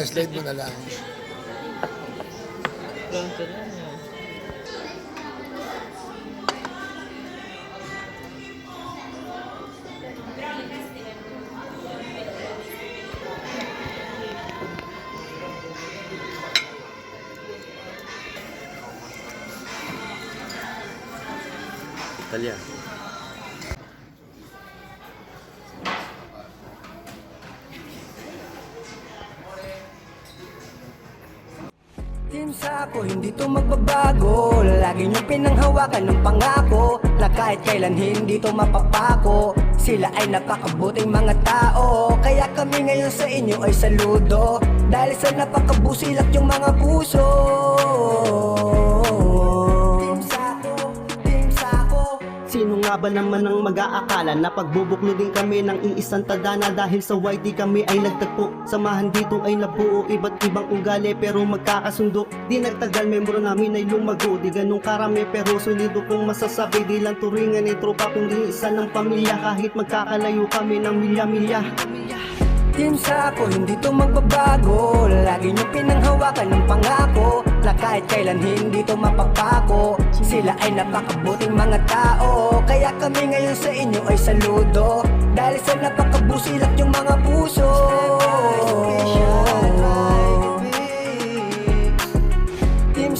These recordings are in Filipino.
Pa-slide mo na lang. Pronto na. Team Sako, hindi to magbabago. Lagi niyong pinanghawakan ng pangako Na kahit kailan hindi to mapapako. Sila ay napakabuting mga tao Kaya kami ngayon sa inyo ay saludo. Dahil sa napakabusilak yung mga puso Sino nga ba naman ang mag-aakala na pagbubuklo din kami ng iisang tadhana dahil sa YT kami ay nagtagpo? Samahan dito ay nabuo iba't ibang ugali pero magkakasundo. Di nagtagal membro namin ay lumago. Di ganun karami pero solido kong masasabi. Di lang turingan ni tropa kundi isa ng pamilya. Kahit magkakalayo kami ng milya-milya Team Sako, hindi to magbabago. Lagi niyong pinanghawakan ng pangako Na kahit kailan hindi to mapapako. Sila ay napakabuting mga tao Kaya kami ngayon sa inyo ay saludo. Dahil sa napakabusilak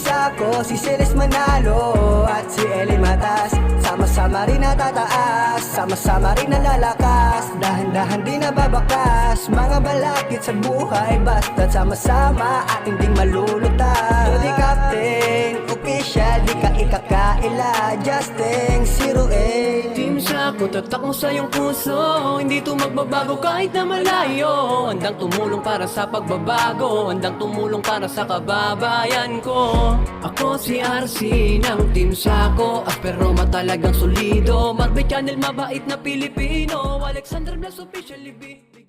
Team Sako, si Ceres Manalo at si Eli Matas. Sama-sama rin natataas, sama-sama rin nalalakas. Dahan-dahan din nababakas, mga balakid sa buhay. Basta't sama-sama ating ding malulutas. Jody Captain, official, di ka ikakaila. Justin, 08 Team Sako, tatak mo sa puso. Hindi to magbabago kahit na malayo. Handang tumulong para sa pagbabago. Handang tumulong para sa kababayan ko. Ako si RC ng Team Sako. Aspero talagang solido. Marbe Channel, mabait na Pilipino. Alexander Blas, official libin